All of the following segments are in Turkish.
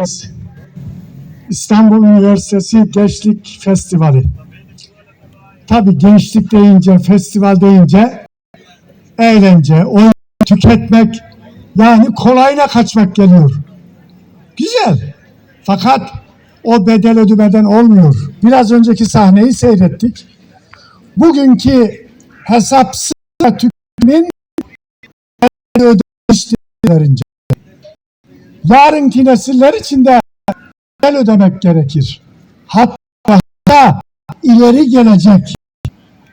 Biz İstanbul Üniversitesi Gençlik Festivali. Tabii gençlik deyince, festival deyince eğlence, oyun, tüketmek yani kolayına kaçmak geliyor. Güzel. Fakat o bedel ödemeden olmuyor. Biraz önceki sahneyi seyrettik. Bugünkü hesapsız tüketimin ödemişlerince. Yarınki nesiller için de bedel ödemek gerekir. Hatta ileri gelecek,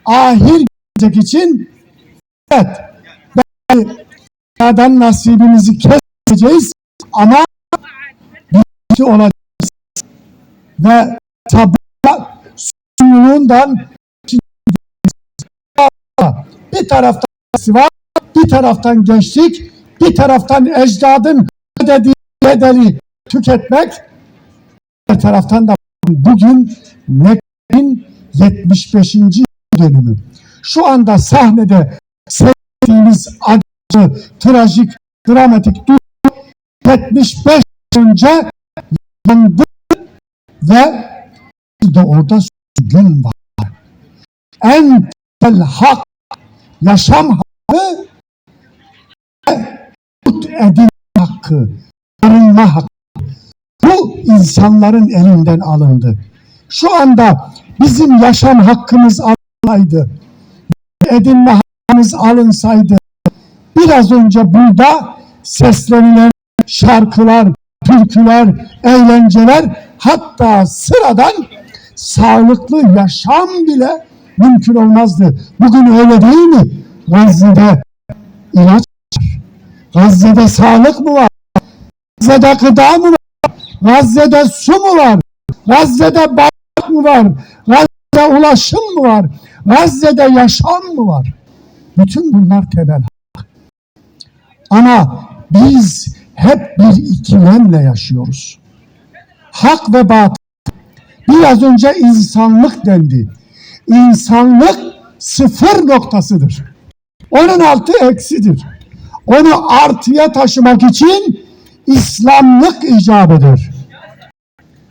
ahir gelecek için evet, dünyadan nasibimizi keseceğiz ama bir olacağız ve tabi sunumundan bir taraftan festival, bir taraftan gençlik, bir taraftan ecdadın ödediği bedeli tüketmek, bir taraftan da bugün Mekke'nin 75. dönümü. Şu anda sahnede seyrettiğimiz acı, trajik, dramatik durum 75 önce yandı ve de orada gün var. En temel hak, yaşam hakkı ve edin hakkı, barınma hakkı. Bu insanların elinden alındı. Şu anda bizim yaşam hakkımız alınsaydı, edinme hakkımız alınsaydı, biraz önce burada seslenilen şarkılar, türküler, eğlenceler hatta sıradan sağlıklı yaşam bile mümkün olmazdı. Bugün öyle değil mi? Gazze'de ilaç var. Gazze'de sağlık mı var? Gazze'de gıda mı var? Gazze'de su mu var? Gazze'de balık mı var? Gazze'de ulaşım mı var? Gazze'de yaşam mı var? Bütün bunlar temel hak. Ama biz hep bir ikilemle yaşıyoruz. Hak ve batıl. Biraz önce insanlık dendi. İnsanlık sıfır noktasıdır. Onun altı eksidir. Onu artıya taşımak için İslamlık icap eder.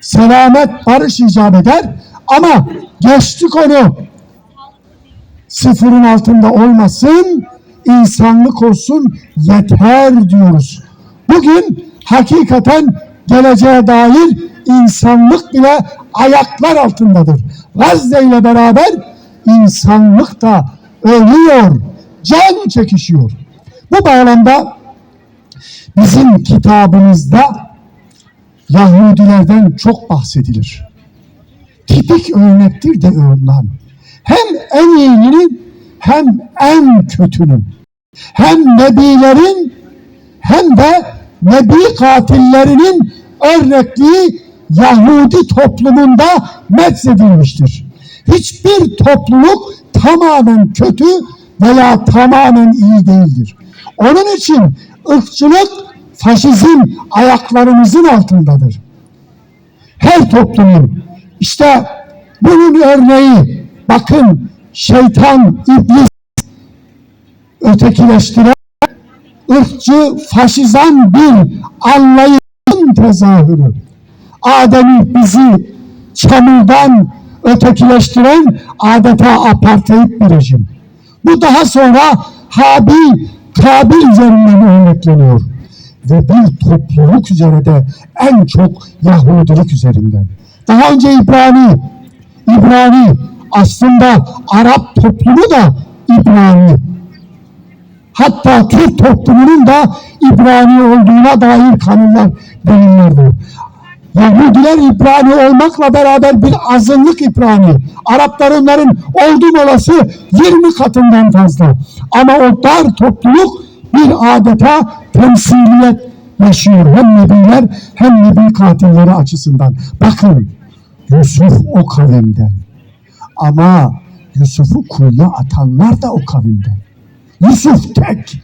Selamet, barış icap eder. Ama geçtik onu. Sıfırın altında olmasın, insanlık olsun yeter diyoruz. Bugün hakikaten geleceğe dair insanlık bile ayaklar altındadır. Gazze ile beraber insanlık da ölüyor, can çekişiyor. Bu bağlamda bizim kitabımızda Yahudilerden çok bahsedilir. Tipik örnektir de ondan. Hem en iyinin hem en kötünün. Hem nebilerin hem de nebi katillerinin örnekliği Yahudi toplumunda medzedilmiştir. Hiçbir topluluk tamamen kötü veya tamamen iyi değildir. Onun için ırkçılık, faşizm ayaklarımızın altındadır. Her toplumun işte bunun örneği bakın şeytan, iblis ötekileştiren ırkçı, faşizan bir anlayışın tezahürü. Adem'i bizi çamurdan ötekileştiren adeta apartheid bir rejim. Bu daha sonra Habil, Kabil üzerinden örnekleniyor. Ve bir topluluk üzerinde de en çok Yahudilik üzerinden. Daha önce İbrani, İbrani aslında Arap toplumu da İbrani. Hatta Türk toplumunun da İbrani olduğuna dair kanunlar, deliller var. Yahudiler İbrani olmakla beraber bir azınlık İbrani. Araplar onların oldum olası 20 katından fazla. Ama o dar topluluk bir adeta temsiliyet yaşıyor. Hem nebiler hem nebi katilleri açısından. Bakın Yusuf o kavimden. Ama Yusuf'u kuyuya atanlar da o kavimden. Yusuf tek.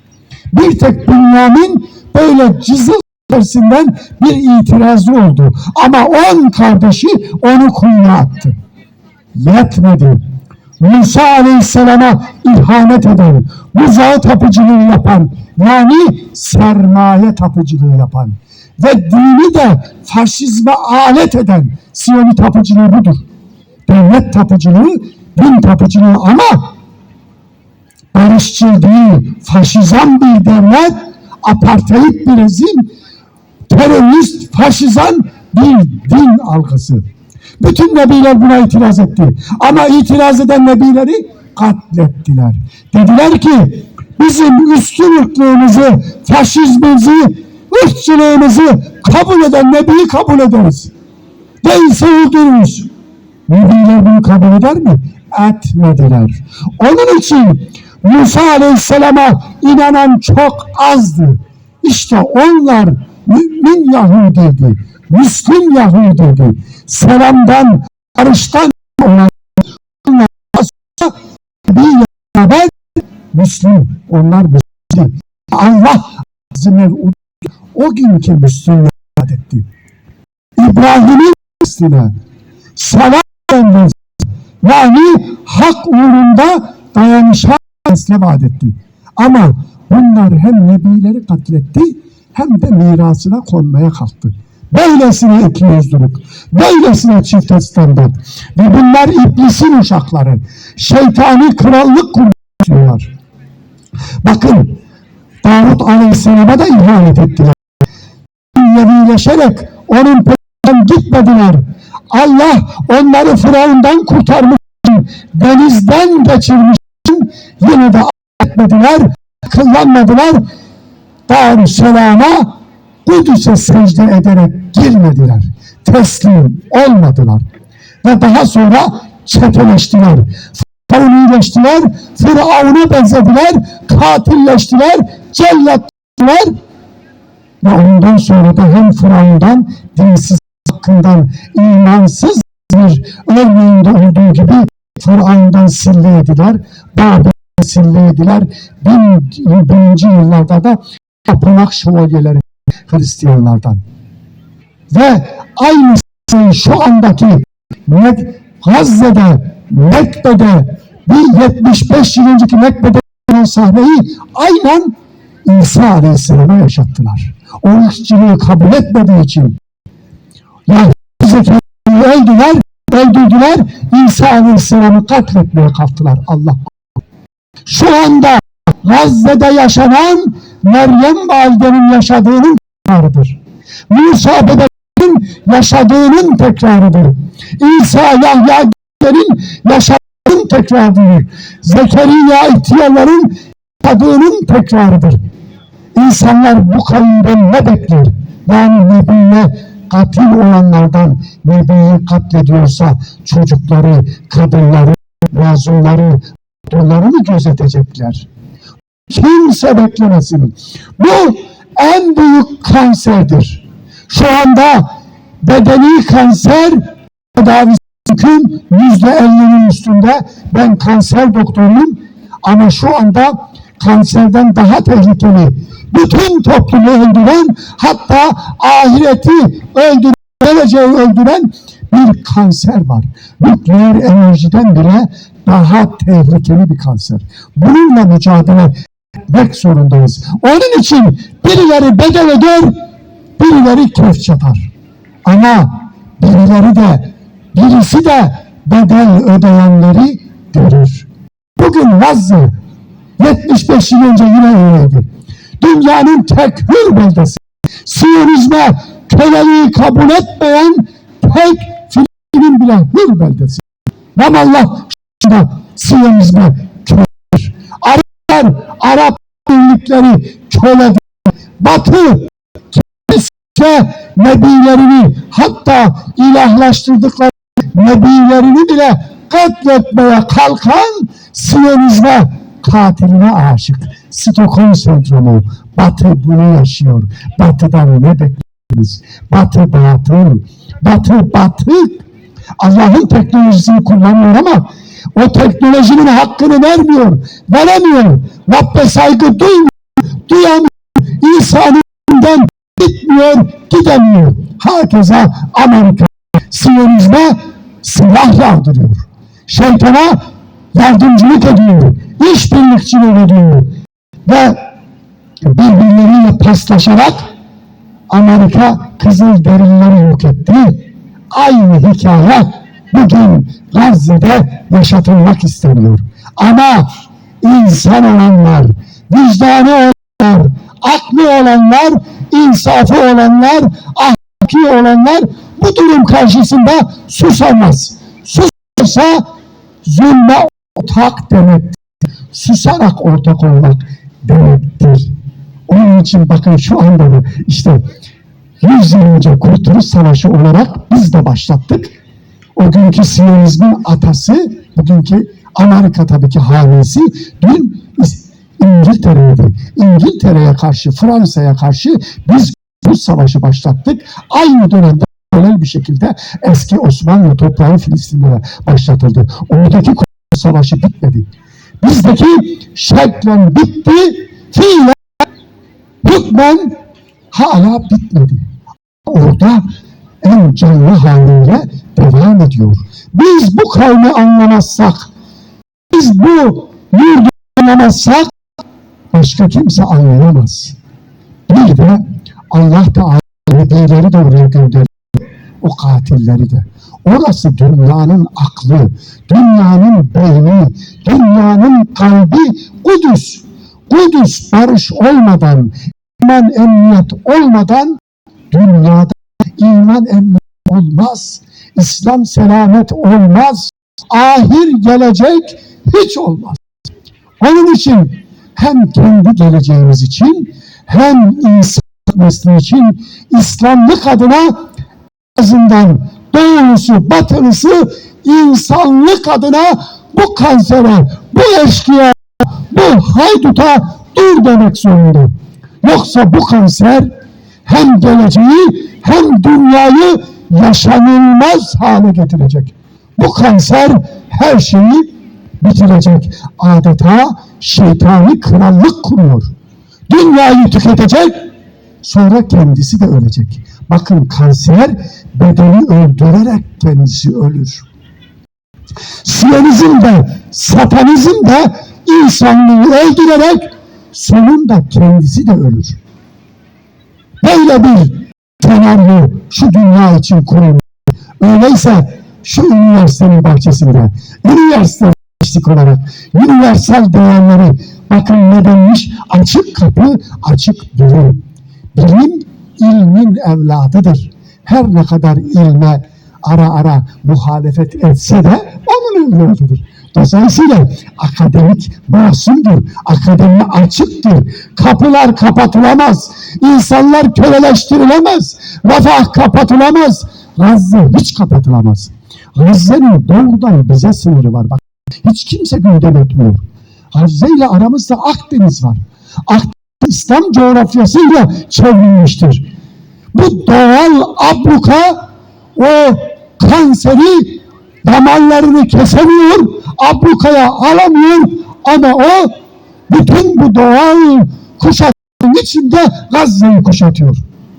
Bir tek Bünyamin böyle cızıl içerisinden bir itirazı oldu. Ama on kardeşi onu kuyuya attı. Yetmedi. Musa Aleyhisselam'a ihanet eden, buzağı tapıcılığı yapan, yani sermaye tapıcılığı yapan, ve dini de faşizme alet eden Siyoni tapıcılığı budur. Devlet tapıcılığı, din tapıcılığı ama barışçıl değil, faşizan bir devlet, apartheid bir rejim, terörist, faşizan bir din algısı. Bütün nebiler buna itiraz etti. Ama itiraz eden nebileri katlettiler. Dediler ki bizim üstün ırklığımızı, faşizmimizi, ırkçılığımızı kabul eden nebiyi kabul ederiz. Değilse öldürürüz. Nebiler bunu kabul eder mi? Etmediler. Onun için Musa Aleyhisselam'a inanan çok azdı. İşte onlar mümin Yahudiydi, Müslüm Yahudiydi. Selamdan, barıştan olan beraber Müslüm, onlar Müslüm. Allah azime o günkü Müslüm etti. İbrahim'in aslına salat gönderdi. Yani hak uğrunda dayanışa teslim vaat. Ama bunlar hem nebileri katletti hem de mirasına konmaya kalktı. Böylesine ikiyüzlülük, böylesine çift standart ve bunlar iblisin uşakları. Şeytani krallık kurdular. Bakın Davut Aleyhisselam'a da ihanet ettiler. Dünyevileşerek onun peşinden gitmediler. Allah onları Firavundan kurtarmış denizden geçirmiş yine de etmediler, kıllanmadılar. Darüsselam'a Kudüs'e secde ederek girmediler. Teslim olmadılar. Ve daha sonra çeteleştiler. Firavunileştiler, Firavun'a benzediler, katilleştiler, cellattılar. Ve ondan sonra da hem Firavun'dan, dinsiz hakkından, imansız bir örneğinde olduğu gibi Firavun'dan silleydiler, Babil'den silleydiler. Bin, bininci yıllarda da tapınak şövalyeleri Hristiyanlardan. Ve aynısı şu andaki Mek Gazze'de, Mekbe'de bir 75 yıl önceki Mekbe'de olan sahneyi aynen İsa Aleyhisselam'a yaşattılar. O ırkçılığı kabul etmediği için yani Zekeria'yı öldüler, öldürdüler, İsa Aleyhisselam'ı katletmeye kalktılar Allah. Şu anda Gazze'de yaşanan Meryem Valide'nin yaşadığının tekrarıdır. Musa bebeğinin yaşadığının tekrarıdır. İsa Yahya'nın yaşadığının tekrarıdır. Zekeriya ihtiyarların yaşadığının tekrarıdır. İnsanlar bu kavimden ne bekler? Yani Nebi'ye katil olanlardan Nebi'yi katlediyorsa çocukları, kadınları, mazlumları, onları gözetecekler? Kimse beklemesin. Bu en büyük kanserdir. Şu anda bedeni kanser tedavisi mümkün yüzde ellinin üstünde. Ben kanser doktoruyum ama şu anda kanserden daha tehlikeli. Bütün toplumu öldüren hatta ahireti öldüren, geleceği öldüren bir kanser var. Nükleer enerjiden bile daha tehlikeli bir kanser. Bununla mücadele etmek zorundayız. Onun için birileri bedel öder, birileri kef çatar. Ama birileri de, birisi de bedel ödeyenleri görür. Bugün Gazze 75 yıl önce yine öyleydi. Dünyanın tek hür beldesi. Siyonizme köleliği kabul etmeyen tek Filistin'in bile hür beldesi. Ramallah Siyonizme Arap birlikleri köledir. Batı kendisine nebilerini hatta ilahlaştırdıkları nebilerini bile katletmeye kalkan Siyonizme katiline aşık. Stockholm sendromu. Batı bunu yaşıyor. Batı'dan ne bekleriz? Batı batıl. Batı batık. Allah'ın teknolojisini kullanıyor ama o teknolojinin hakkını vermiyor. Veremiyor. Rabbe saygı duymuyor. Duyamıyor. İnsanından gitmiyor, gidemiyor. Herkese Amerika Siyonizme silah yağdırıyor. Şeytana yardımcılık ediyor. İşbirlikçilik ediyor. Ve birbirleriyle paslaşarak Amerika Kızılderilileri yok etti. Aynı hikaye bugün Gazze'de yaşatılmak isteniyor. Ama insan olanlar, vicdanı olanlar, aklı olanlar, insafı olanlar, ahlaki olanlar bu durum karşısında susamaz. Susarsa zulme ortak demektir. Susarak ortak olmak demektir. Onun için bakın şu anda da işte 100 yıl önce Kurtuluş Savaşı olarak biz de başlattık. O günkü Siyonizmin atası, bugünkü Amerika tabii ki hamisi, dün İngiltere'ydi. İngiltere'ye karşı, Fransa'ya karşı biz bu savaşı başlattık. Aynı dönemde paralel bir şekilde eski Osmanlı toprağı Filistin'de başlatıldı. Oradaki Savaşı bitmedi. Bizdeki şeklen bitti, fiilen hükmen hala bitmedi. Orada en canlı haliyle devam ediyor. Biz bu kavmi anlamazsak, biz bu yurdu anlamazsak başka kimse anlayamaz. Bir de Allah Teala nebileri de oraya gönderdi. O katilleri de. Orası dünyanın aklı, dünyanın beyni, dünyanın kalbi Kudüs. Kudüs barış olmadan, iman emniyet olmadan dünyada iman emniyet olmaz. İslam selamet olmaz. Ahir gelecek hiç olmaz. Onun için hem kendi geleceğimiz için hem insan nesli için İslamlık adına azından doğrusu batılısı insanlık adına bu kansere, bu eşkıya, bu hayduta dur demek zorunda. Yoksa bu kanser hem geleceği hem dünyayı yaşanılmaz hale getirecek. Bu kanser her şeyi bitirecek. Adeta şeytani krallık kuruyor. Dünyayı tüketecek, sonra kendisi de ölecek. Bakın kanser bedeni öldürerek kendisi ölür. Siyonizm de, satanizm de insanlığı öldürerek sonunda kendisi de ölür. Böyle bir senaryo şu dünya için kurulmuş. Öyleyse şu üniversitenin bahçesinde, üniversite eşlik olarak, universal değerleri bakın ne demiş? Açık kapı, açık bilim. Bilim ilmin evladıdır. Her ne kadar ilme ara ara muhalefet etse de onun evladıdır. Dolayısıyla akademik masumdur, akademi açıktır, kapılar kapatılamaz, insanlar köleleştirilemez, refah kapatılamaz, Gazze hiç kapatılamaz. Gazze'nin doğrudan bize sınırı var. Bak hiç kimse gündem etmiyor. Gazze ile aramızda Akdeniz var. Akdeniz İslam coğrafyasıyla çevrilmiştir. Bu doğal abluka o kanseri damarlarını kesemiyor, ablukaya alamıyor ama o bütün bu doğal kuşatın içinde Gazze'yi kuşatıyor.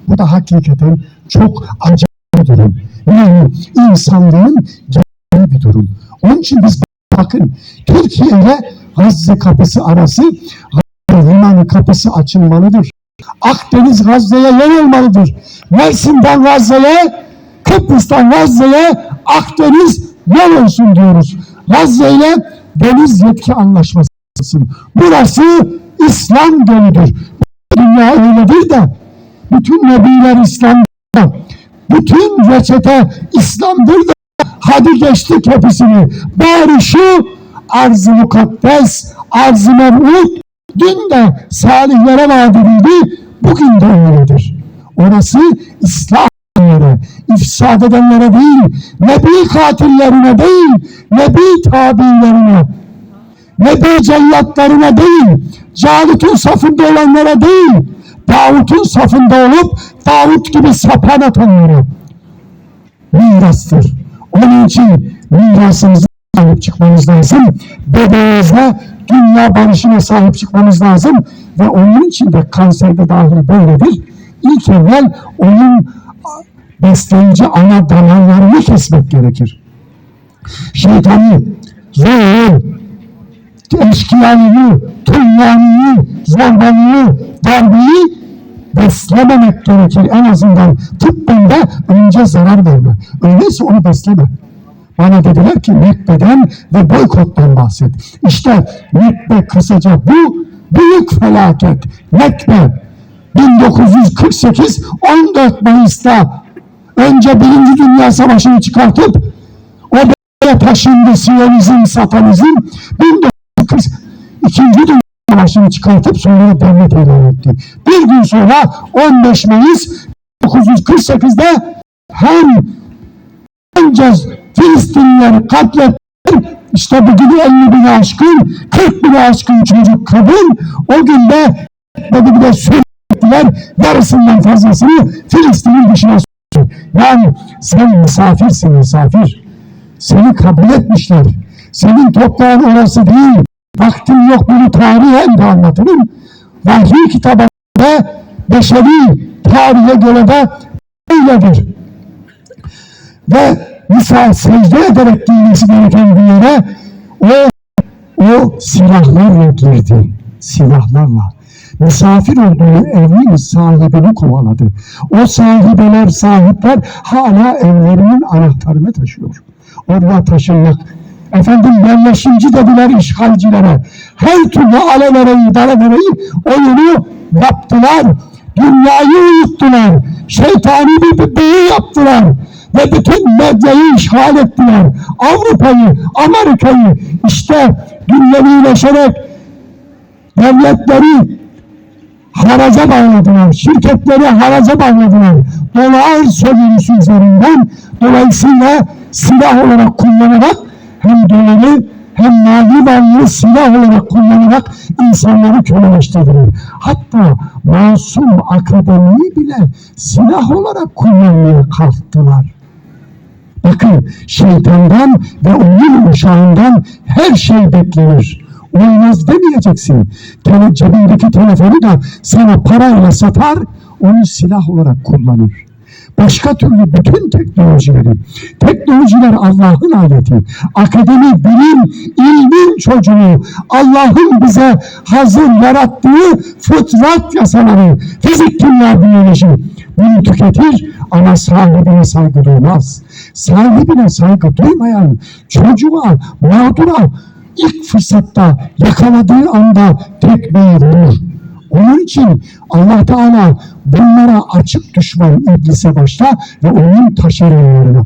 Bu da hakikaten çok acayip bir durum. Yani insanlığın geldiği bir durum. Onun için biz bakın Türkiye ile Gazze kapısı arası limanı kapısı açılmalıdır. Akdeniz Gazze'ye yer olmalıdır. Mersin'den Gazze'ye, Kıbrıs'tan Gazze'ye Akdeniz yer olsun diyoruz. Gazze ile deniz yetki anlaşması. Burası İslam gölüdür. Dünya öyledir de bütün nebiler İslam'da. Bütün reçete İslam'dır da hadi geçtik hepsini. Bari şu arz-ı mukaddes, arz-ı memnun dün de salihlere vaat edildi, bugün de öyledir. Orası İslam yeri, ifsad edenlere değil, nebi katillerine değil, nebi tabilerine, nebi cellatlarına değil, Calut'un safında olanlara değil, Davut'un safında olup Davut gibi sapan atanlara mirastır. Onun için mirasımıza sahip çıkmamız lazım. Bedenimize, dünya barışına sahip çıkmamız lazım. Ve onun için de kanserde dahil böyledir. İlk evvel onun besleyici ana damarlarını kesmek gerekir. Şeytanı, zoru, eşkıyalıyı, tuğyanıyı, zorbalıyı, darbeyi beslememek gerekir. En azından tıbbında önce zarar verme. Öyleyse onu besleme. Bana dediler ki nekbeden ve boykottan bahset. İşte nekbe kısaca bu büyük felaket. Nekbe 1948 14 Mayıs'ta önce Birinci Dünya Savaşı'nı çıkartıp o böyle taşındı Siyonizm, Satanizm 1940 İkinci Dünya Savaşı'nı çıkartıp sonra devlet ilan etti. Bir gün sonra 15 Mayıs 1948'de hem önce Filistinlileri katlettiler. İşte bugün 50 bin aşkın, 40 bin aşkın çocuk kadın o günde dedi bir de sürekliler yarısından fazlasını Filistin'in dışına soktu. Yani sen misafirsin misafir. Seni kabul etmişler. Senin toprağın orası değil. Vaktim yok bunu tarihen de anlatırım. Vahiy kitabında beşeri tarihe göre de öyledir. Ve Musa secde ederek giymesi gereken bir yere o, o silahlarla girdi. Silahlarla. Misafir olduğu evin sahibini kovaladı. O sahibeler, sahipler hala evlerinin anahtarını taşıyor. Orada taşınmak Efendim yerleşimci dediler işgalcilere. Her türlü alevereyi, dalavereyi oyunu yaptılar. Dünyayı uyuttular. Şeytani bir büyü yaptılar. Ve bütün medyayı işgal ettiler. Avrupa'yı, Amerika'yı işte dünyevileşerek devletleri haraca bağladılar. Şirketleri haraca bağladılar. Dolar sömürüsü üzerinden dolayısıyla silah olarak kullanarak hem doları hem mali varlığı silah olarak kullanarak insanları köleleştirdiler. Hatta masum akademiyi bile silah olarak kullanmaya kalktılar. Bakın şeytandan ve onun uşağından her şey beklenir. Olmaz demeyeceksin. Tele, cebindeki telefonu da sana parayla satar, onu silah olarak kullanır. Başka türlü bütün teknolojileri, teknolojiler Allah'ın aleti, akademi, bilim, ilmin çocuğu, Allah'ın bize hazır yarattığı fıtrat yasaları, fizik, kimya, biyoloji bunu tüketir ama sahibine saygı duymaz. Sahibine saygı duymayan çocuğa, mağdura ilk fırsatta yakaladığı anda tekmeyi vurur. Onun için Allah Teala bunlara açık düşman iblise başta ve onun taşeronlarına.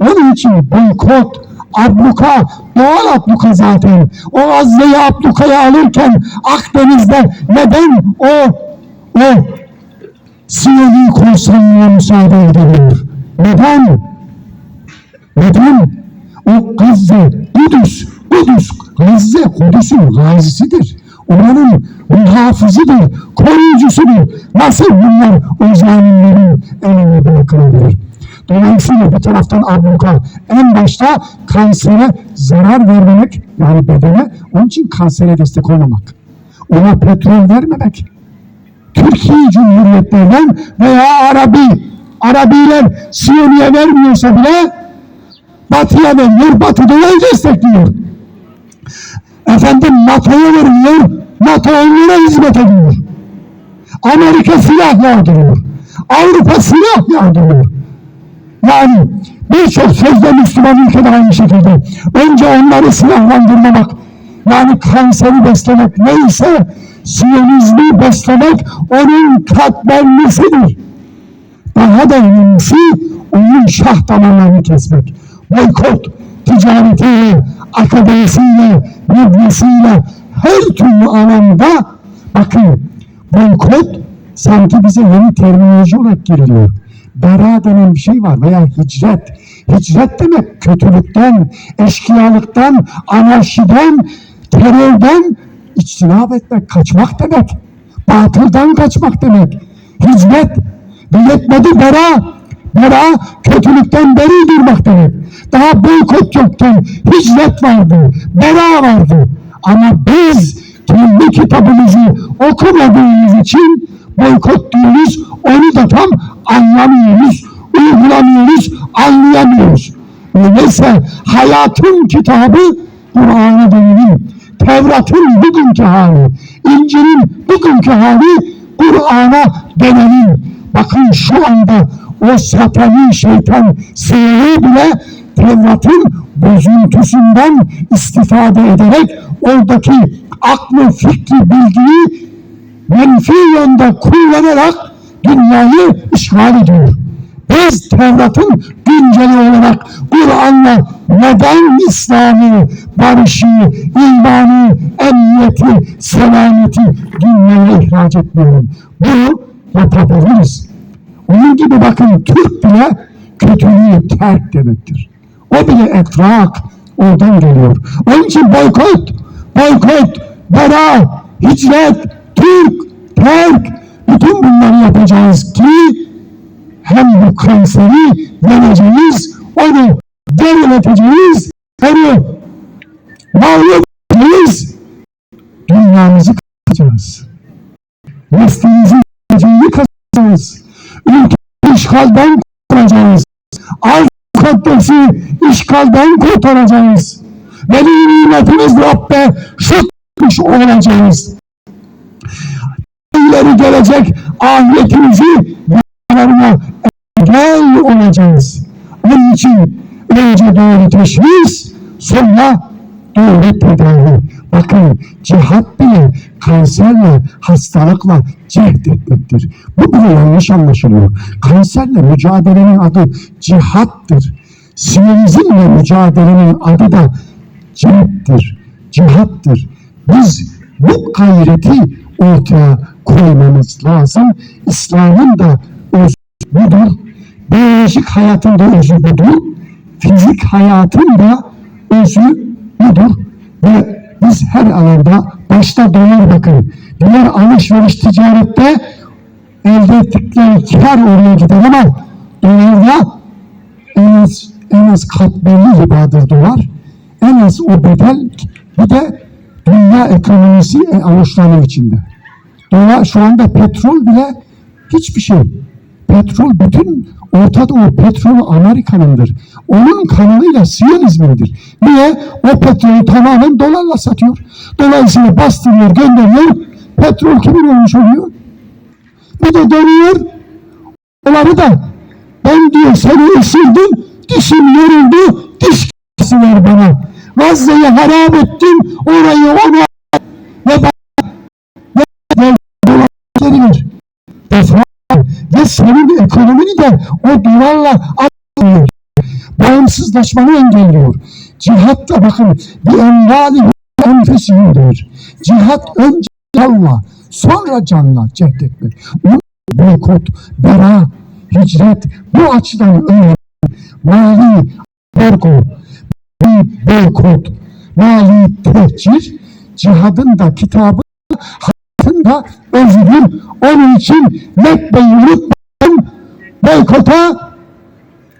Onun için boykot, abluka, doğal abluka zaten. O Azze'yi ablukaya alırken Akdeniz'de neden o o Siyoni korsanlığa müsaade ediliyor? Neden? Neden? O Gazze, Kudüs, Kudüs, Gazze, Kudüs'ün gazisidir. Oranın muhafızıdır, koruyucusudur. Nasıl bunlar o zalimlerin eline bırakılabilir? Dolayısıyla bir taraftan abluka en başta kansere zarar vermemek yani bedene onun için kansere destek olmamak. Ona petrol vermemek. Türkiye Cumhuriyetlerden veya Arabi, Arabiler Siyoni'ye vermiyorsa bile Batı'ya veriyor, Batı onu destekliyor. Efendim NATO'ya veriliyor, NATO onlara hizmet ediyor. Amerika silah yağdırıyor. Avrupa silah yağdırıyor. Yani birçok sözde Müslüman ülkede aynı şekilde. Önce onları silahlandırmamak, yani kanseri beslemek neyse Siyonizmi beslemek onun katmerlisidir. Daha da önemlisi onun şah damarlarını kesmek. Boykot, ticaretiyle, akademisiyle, medyasıyla her türlü alanda bakın boykot sanki bize yeni terminoloji olarak giriliyor. Bera denen bir şey var veya hicret. Hicret demek kötülükten, eşkıyalıktan, anarşiden, terörden içtinap etmek, kaçmak demek. Batıldan kaçmak demek. Hicret ve yetmedi bera. Bera kötülükten beri durmak demek. Daha boykot yokken hicret vardı, bera vardı. Ama biz kendi kitabımızı okumadığımız için boykot diyoruz, onu da tam anlamıyoruz, uygulamıyoruz, anlayamıyoruz. Öyleyse hayatın kitabı Kur'an'a dönelim. Tevrat'ın bugünkü hali, İncil'in bugünkü hali Kur'an'a dönelim. Bakın şu anda o satani şeytan sığırı bile Tevrat'ın bozuntusundan istifade ederek oradaki aklı, fikri, bilgiyi menfi yönde kullanarak dünyayı işgal ediyor. Biz Tevrat'ın günceli olarak Kur'an'la neden İslam'ı, barışı, imanı, emniyeti, selameti dünyaya ihraç etmiyorum? Bunu yapabiliriz. Onun gibi bakın Türk bile kötülüğü terk demektir. O bile etrak oradan geliyor. Onun için boykot, boykot, bera, hicret, Türk, terk bütün bunları yapacağız ki hem bu kanseri yeneceğiz, onu devleteceğiz, onu mağlup edeceğiz, dünyamızı kazanacağız. Neslimizi işgalden kurtaracağız. Arz mukaddesi işgalden kurtaracağız. Veli nimetimiz Rabbe şükür olacağız. İleri gelecek ahiyetimizi yanlarına engel olacağız. Onun için önce doğru teşhis, sonra doğru tedavi. Bakın cihat bile kanserle, hastalıkla cehd etmektir. Bu bile yanlış anlaşılıyor. Kanserle mücadelenin adı cihattır. Sinizmle mücadelenin adı da cihattir, cihattır. Biz bu gayreti ortaya koymamız lazım. İslam'ın da özü budur. Biyolojik hayatın da özü budur. Fizik hayatın da özü budur. Ve biz her alanda başta dolar bakın. Diğer alışveriş ticarette elde ettikleri kar oraya gider ama dolarda en az en az katmerli ribadır dolar. En az o bedel bir de dünya ekonomisi e, avuçlarının içinde. Dolar şu anda petrol bile hiçbir şey. Petrol bütün Orta Doğu petrolü Amerika'nındır. Onun kanalıyla Siyonizmindir. Niye? O petrolü tamamen dolarla satıyor. Dolayısıyla bastırıyor, gönderiyor. Petrol kimin olmuş oluyor? Bir de dönüyor. Doları da ben diyor seni ısırdım, dişim yoruldu, diş ver bana. Gazze'yi harap ettim, orayı ona senin ekonomini de o dolarla atıyor. Bağımsızlaşmanı engelliyor. Cihatta bakın bir envali enfesiyim diyor. Cihat önce canla, sonra canla cehdetmek. Onun boykot, bera, hicret bu açıdan önemli. Mali borgo, bir boykot, mali tehcir, cihadın da kitabı hayatında özüdür. Onun için Mekke'yi unutmayın, boykota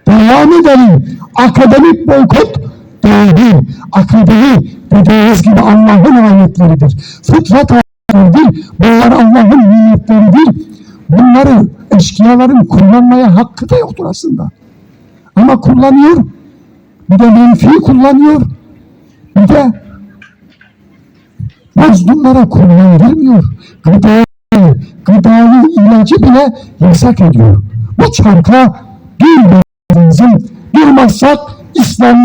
devam edelim. Akademik boykot değil. Akademi dediğiniz gibi Allah'ın ayetleridir. Fıtrat ayetleridir. Bunlar Allah'ın nimetleridir. Bunları eşkıyaların kullanmaya hakkı da yoktur aslında. Ama kullanıyor. Bir de menfi kullanıyor. Bir de mazlumlara kullanılmıyor. Gıda, gıdalı ilacı bile yasak ediyor. Bu çarka bir durmazsak İslam